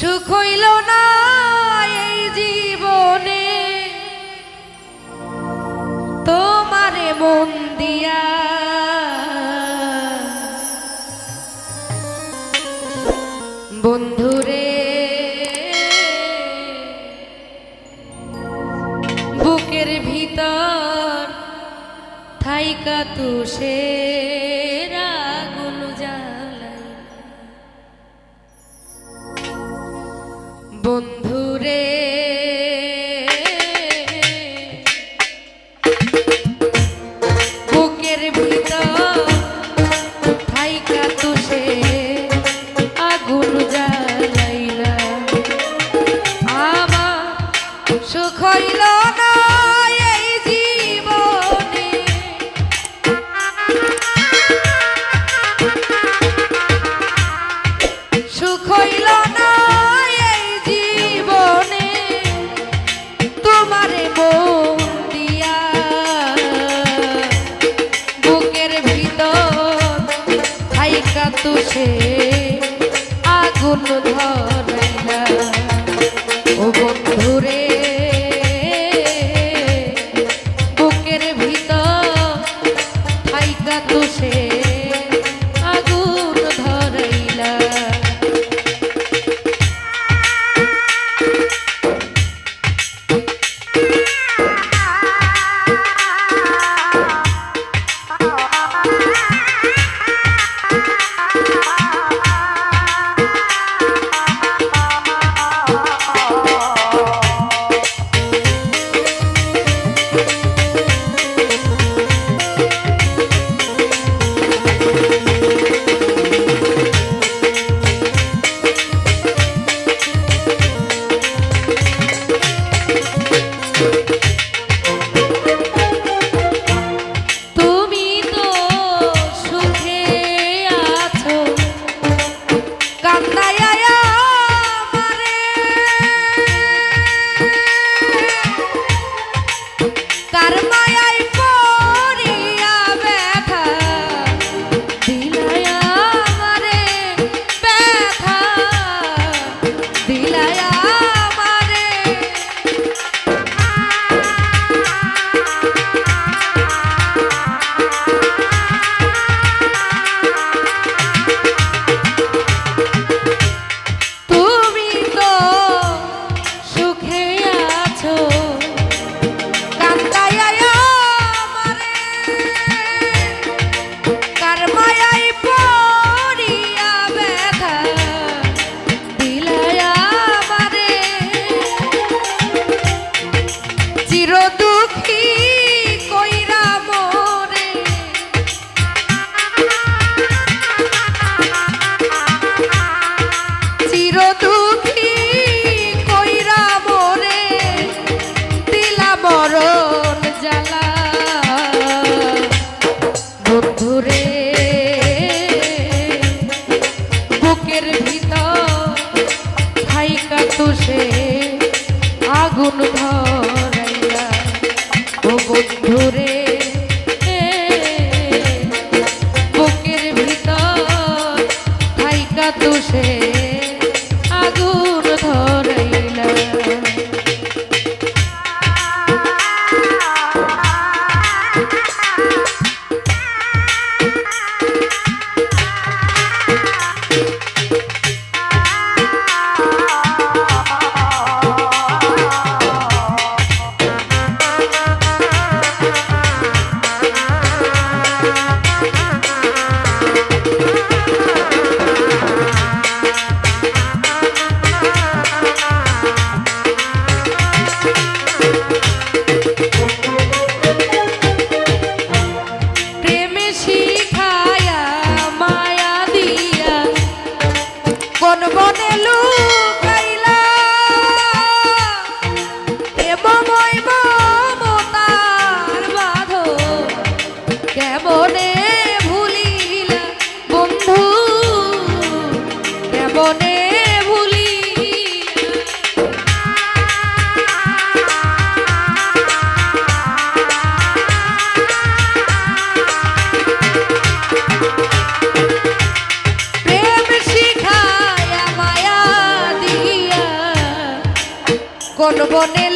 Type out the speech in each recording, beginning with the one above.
সুখ হইল না এই জীবনে। তোমারে মন দিয়া বন্ধুরে বুকের ভিতর থাইকা তুষে noche. জীবনে মায়া দিয়া। কোন বনে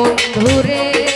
বন্ধুরে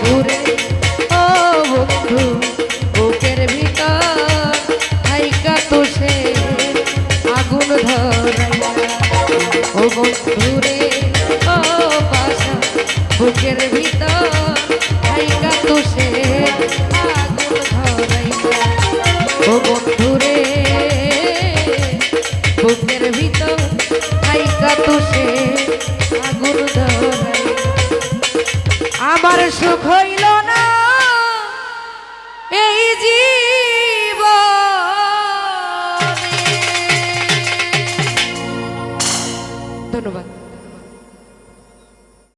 ঘুরে। ও বন্ধু, বুকের ভিতর হাইকা তোষে আগুন ধরাইয়া। ও বন্ধু রে, ও ভিতর হাইকা তোষে আগুন ধরাইয়া। ও বন্ধু রে, বুকের ভিতর হাইকা সুখ হইল না। এই জীব